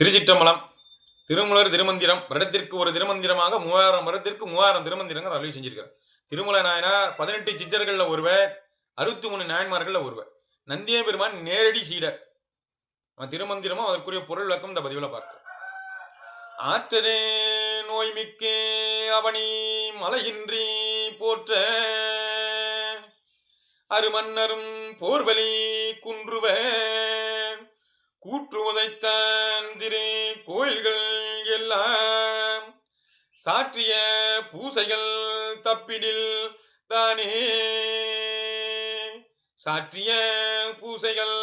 திருச்சிற்றம்பலம். திருமுலர் திருமந்திரம். வருடத்திற்கு ஒரு திருமந்திரமாக மூவாயிரம் வருடத்திற்கு மூவாயிரம் திருமந்திரங்கள் அருளி செஞ்சிருக்கிறார். திருமலை நாயனார் பதினெட்டு சித்தர்களில் ஒருவர் அறுபத்தி மூணு நாயன்மார்களில் ஒருவர். நந்திய பெருமான் நேரடி சீடர். திருமந்திரமும் அதற்குரிய பொருள் விளக்கம் இந்த பதிவில் பார்க்கும் ஆற்றரே நோய் மிக்கே அவனி மலையின்றி போற்ற அருமன்னரும் போர்வலி குன்றுவ கூற்று உதைத்தான் திரு கோயில்கள் எல்லாம். சாற்றிய பூசைகள் தப்பிடில் தானே. சாற்றிய பூசைகள்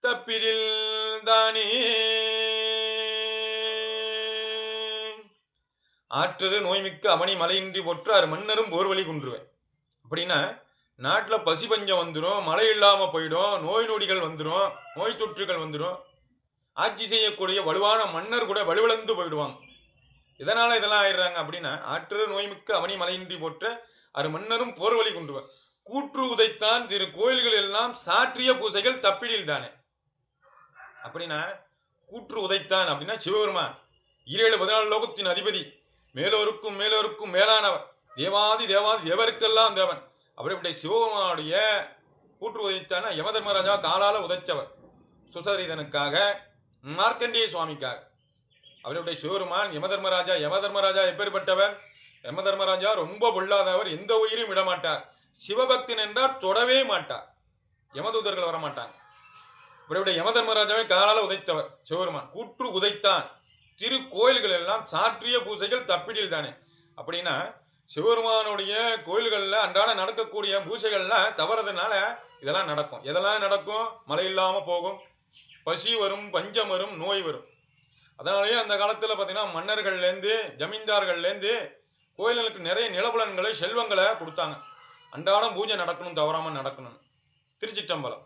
தப்பிடில் தானே. ஆற்றரு நோய்மிக்க அவனி மலையின்றி ஒற்றார் மன்னரும் போர்வழி குன்றுவேன் அப்படின்னா நாட்டில் பசி பஞ்சம் வந்துடும் மழை இல்லாமல் போயிடும் நோய் நொடிகள் வந்துடும் நோய் தொற்றுகள் வந்துடும் ஆட்சி செய்யக்கூடிய வலுவான மன்னர் கூட வலுவிழந்து போயிடுவாங்க. இதனால் இதெல்லாம் ஆயிடுறாங்க அப்படின்னா ஆற்று நோய்மிக்க அவனி மலையின்றி போற்ற அரு மன்னரும் போர்வழி கொண்டுவார் கூற்று உதைத்தான் திரு கோயில்கள் எல்லாம் சாற்றிய பூசைகள் தப்பிடில் தானே. அப்படின்னா கூற்று உதைத்தான் அப்படின்னா சிவபெருமான் ஈரேழு பதினாலு லோகத்தின் அதிபதி மேலோருக்கும் மேலோருக்கும் மேலானவர் தேவாதி தேவாதி தேவருக்கெல்லாம் தேவன். அப்படிப்பட்ட சிவபெருமானுடைய கூற்று உதைத்தான யமதர்மராஜா காலால் உதைச்சவர். சுசரிதனுக்காக மார்க்கண்டேய சுவாமிக்காக. அவருடைய சிவபெருமான் யமதர்மராஜா யமதர்மராஜா எப்பேற்பட்டவர்? யமதர்மராஜா ரொம்ப பொல்லாதவர் எந்த உயிரும் விடமாட்டார். சிவபக்தன் என்றால் தொடவே மாட்டார். யமதூதர்கள் வரமாட்டாங்க. இப்படிப்பட்ட யமதர்மராஜாவை காலால் உதைத்தவர் சிவபெருமான். கூற்று உதைத்தான். திரு கோயில்கள் எல்லாம் சாற்றிய பூசைகள் தப்பிடில் தானே அப்படின்னா சிவபெருமானுடைய கோயில்களில் அன்றாட நடக்கக்கூடிய பூஜைகள்லாம் தவறதுனால இதெல்லாம் நடக்கும். எதெல்லாம் நடக்கும்? மழை இல்லாமல் போகும். பசி வரும் பஞ்சம் வரும் நோய் வரும். அதனாலேயே அந்த காலத்தில் பார்த்தீங்கன்னா மன்னர்கள்லேருந்து ஜமீன்தார்கள்லேருந்து கோயில்களுக்கு நிறைய நிலபுலன்களை செல்வங்களை கொடுத்தாங்க. அன்றாடம் பூஜை நடக்கணும் தவறாமல் நடக்கணும் திருச்சிட்டம்பலம்